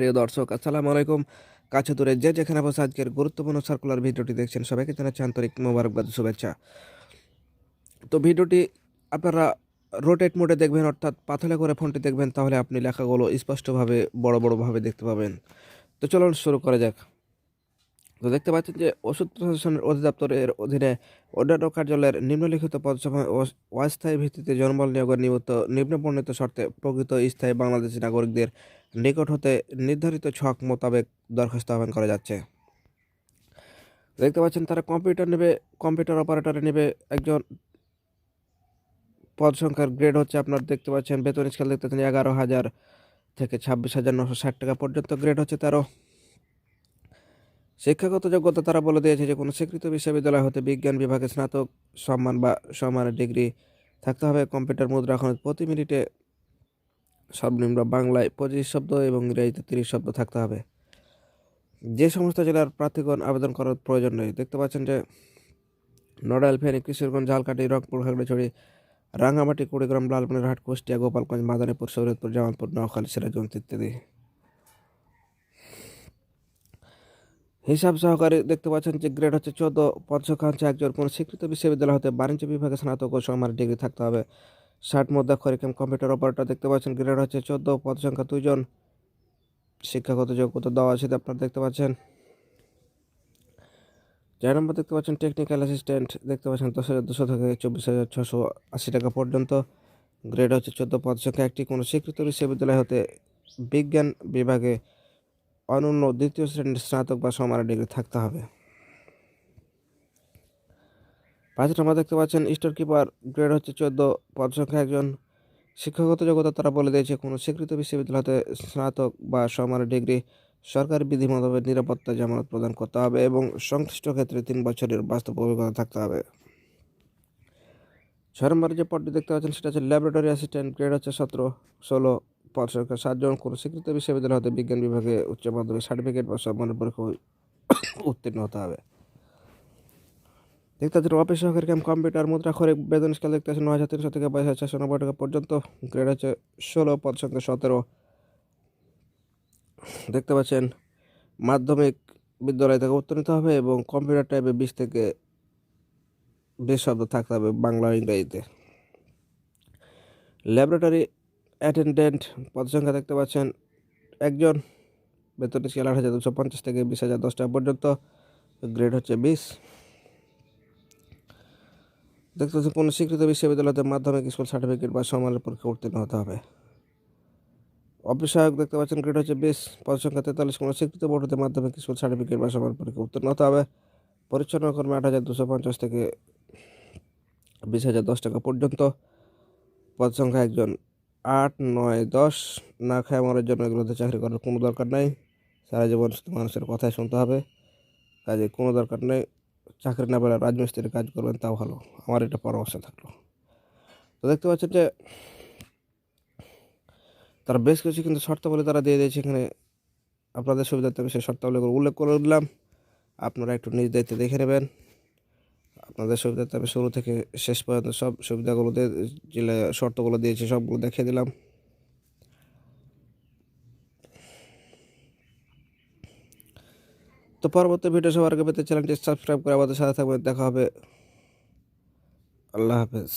প্রিয় দর্শক, আসসালামু আলাইকুম। কাছে দূরে যে যেখানে বসে আজকের গুরুত্বপূর্ণ সার্কুলার ভিডিওটি দেখছেন, সবাইকে জানাচ্ছি আন্তরিক মোবারকবাদ, শুভেচ্ছা। তো ভিডিওটি আপনারা রোটেট মোডে দেখবেন, অর্থাৎ পাথলে করে ফোনটি দেখবেন, তাহলে আপনি লেখাগুলো স্পষ্টভাবে, বড় বড়ভাবে দেখতে পাবেন। তো চলুন শুরু করা যাক। তো দেখতে পাচ্ছেন যে ওষুধ প্রশাসনের অধিদপ্তরের অধীনে অন্যান্য কার্যালয়ের নিম্নলিখিত পদসভায় অ- অস্থায়ী ভিত্তিতে জনবল নিয়োগের নিমিত্ত নিম্নবর্ণিত শর্তে প্রকৃত স্থায়ী বাংলাদেশি নাগরিকদের নিকট হতে নির্ধারিত ছক মোতাবেক দরখাস্ত আহ্বান করা যাচ্ছে। দেখতে পাচ্ছেন তারা কম্পিউটার নেবে, কম্পিউটার অপারেটরে নেবে, একজন পদ সংখ্যার গ্রেড হচ্ছে আপনার দেখতে পাচ্ছেন বেতন স্কেল দেখতে পাচ্ছেন এগারো হাজার থেকে ছাব্বিশ হাজার নশো ষাট টাকা পর্যন্ত, গ্রেড হচ্ছে তেরো। শিক্ষাগত যোগ্যতা তারা বলে দিয়েছে যে, কোনো স্বীকৃত বিশ্ববিদ্যালয় হতে বিজ্ঞান বিভাগে স্নাতক সম্মান বা সম্মানের ডিগ্রি থাকতে হবে। কম্পিউটার, মুদ্রা এখন প্রতি মিনিটে সর্বনিম্ন বাংলায় পঁচিশ শব্দ এবং ইংরেজিতে তিরিশ শব্দ থাকতে হবে। যে সমস্ত জেলার প্রার্থীগণ আবেদন করার প্রয়োজন নেই। দেখতে পাচ্ছেন যে, নড়াইল, ফেনী, কিশোরগঞ্জ, ঝালকাঠি, রংপুর খাগড়াছড়ি রাঙ্গামাটি, কুড়িগ্রাম, লালমনিরহাট, কুষ্টিয়া, গোপালগঞ্জ, মাদারীপুর, শরীয়তপুর, জামালপুর, নোয়াখালী, সিরাজগঞ্জ ইত্যাদি। হিসাব সহকারে দেখতে পাচ্ছেন যে গ্রেড হচ্ছে চোদ্দ হচ্ছে একজন কোনো স্বীকৃত বিশ্ববিদ্যালয় হতে বাণিজ্য বিভাগে স্নাতক ও সমান ডিগ্রি থাকতে হবে। ষাট মধ্যাক্ষর এম কম্পিউটার অপারেটর দেখতে পাচ্ছেন গ্রেড হচ্ছে চোদ্দ পদ সংখ্যা দুইজন। শিক্ষাগত যোগ্যতা দেওয়া আছে আপনারা দেখতে পাচ্ছেন। চার নম্বর দেখতে পাচ্ছেন টেকনিক্যাল অ্যাসিস্ট্যান্ট দেখতে পাচ্ছেন দশ হাজার দুশো থেকে চব্বিশ হাজার ছশো আশি টাকা পর্যন্ত। গ্রেড হচ্ছে চোদ্দ পদ সংখ্যা একটি কোনো স্বীকৃত বিশ্ববিদ্যালয় হতে বিজ্ঞান বিভাগে অনন্য দ্বিতীয় শ্রেণির স্নাতক বা সমানের ডিগ্রি থাকতে হবে। পাঁচ নম্বর দেখতে পাচ্ছেন, স্টোর কিপার, গ্রেড হচ্ছে চোদ্দ, পদ সংখ্যা একজন। শিক্ষাগত যোগ্যতা তারা বলে দিয়েছে কোনো স্বীকৃত বিশ্ববিদ্যালয়তে স্নাতক বা সমানের ডিগ্রি সরকারি বিধি মোতাবেক নিরাপত্তা জামানত প্রদান করতে হবে এবং সংশ্লিষ্ট ক্ষেত্রে তিন বছরের বাস্তব অভিজ্ঞতা থাকতে হবে। ছয় নম্বরে যে পদটি দেখতে পাচ্ছেন, সেটা হচ্ছে ল্যাবরেটরি অ্যাসিস্ট্যান্ট, গ্রেড হচ্ছে সতেরো, ষোলো পদ সংখ্যা সাতজন কোনো স্বীকৃত বিশ্ববিদ্যালয় হতে বিজ্ঞান বিভাগে উচ্চ মাধ্যমিক সার্টিফিকেট বা সম্মানের পরীক্ষা উত্তীর্ণ হতে হবে। দেখতে পাচ্ছেন অফিস সহকারী ক্যাম্প কম্পিউটার মুদ্রা করে বেতন স্কেল দেখতে পাচ্ছেন, নয় হাজার তিনশো থেকে বাইশ হাজার চারশো নব্বই টাকা পর্যন্ত গ্রেড হচ্ছে ষোলো পদ সংখ্যা সতেরো। দেখতে পাচ্ছেন, মাধ্যমিক বিদ্যালয় থেকে উত্তীর্ণ হবে এবং কম্পিউটার টাইপে বিশ থেকে বিশ শব্দ থাকতে হবে বাংলা ইংরেজিতে। ল্যাবরেটরি অ্যাটেন্ডেন্ট পদ সংখ্যা দেখতে পাচ্ছেন একজন। বেতন স্কেল আট হাজার দুশো পঞ্চাশ থেকে বিশ হাজার দশ টাকা পর্যন্ত। গ্রেড হচ্ছে বিশ। দেখতে পাচ্ছেন, কোনো স্বীকৃত বিশ্ববিদ্যালয়তে মাধ্যমিক স্কুল সার্টিফিকেট বা সমানের পরীক্ষা উত্তীর্ণ হতে হবে। অফিস সহায়ক দেখতে পাচ্ছেন, গ্রেড হচ্ছে বিশ। পদ সংখ্যা তেতাল্লিশ, কোনো স্বীকৃত বোর্ড হতে মাধ্যমিক স্কুল সার্টিফিকেট বা সমান পরীক্ষা উত্তীর্ণ হতে হবে। পরিচ্ছন্ন কর্মী আট হাজার দুশো পঞ্চাশ থেকে বিশ হাজার দশ টাকা পর্যন্ত। পদ সংখ্যা একজন আট, নয়, দশ। না খায় মরার জন্য এগুলোতে চাকরি করার কোনো দরকার নাই। সারা জীবন মানুষের কথাই শুনতে হবে। কাজে কোনো দরকার নেই। চাকরি না পেলে রাজমিস্ত্রির কাজ করবেন, তাও ভালো। আমার এটা পরামর্শ থাকল। তো দেখতে পাচ্ছেন যে তারা বেশ কিছু কিন্তু শর্তাবলী তারা দিয়ে দিয়েছে এখানে। আপনাদের সুবিধার্থে আমি সেই শর্তাবলীগুলো উল্লেখ করে দিলাম। আপনারা একটু নিজ দায়িত্বে দেখে নেবেন। আপনাদের সুবিধার্থে আমি শুরু থেকে শেষ পর্যন্ত সব সুবিধাগুলো দিয়ে শর্তগুলো দিয়েছি, সবগুলো দেখিয়ে দিলাম। তো পরবর্তী ভিডিও সবার আগে পেতে চ্যানেলটি সাবস্ক্রাইব করে আমাদের সাথে থাকবেন। দেখা হবে। আল্লাহ হাফেজ।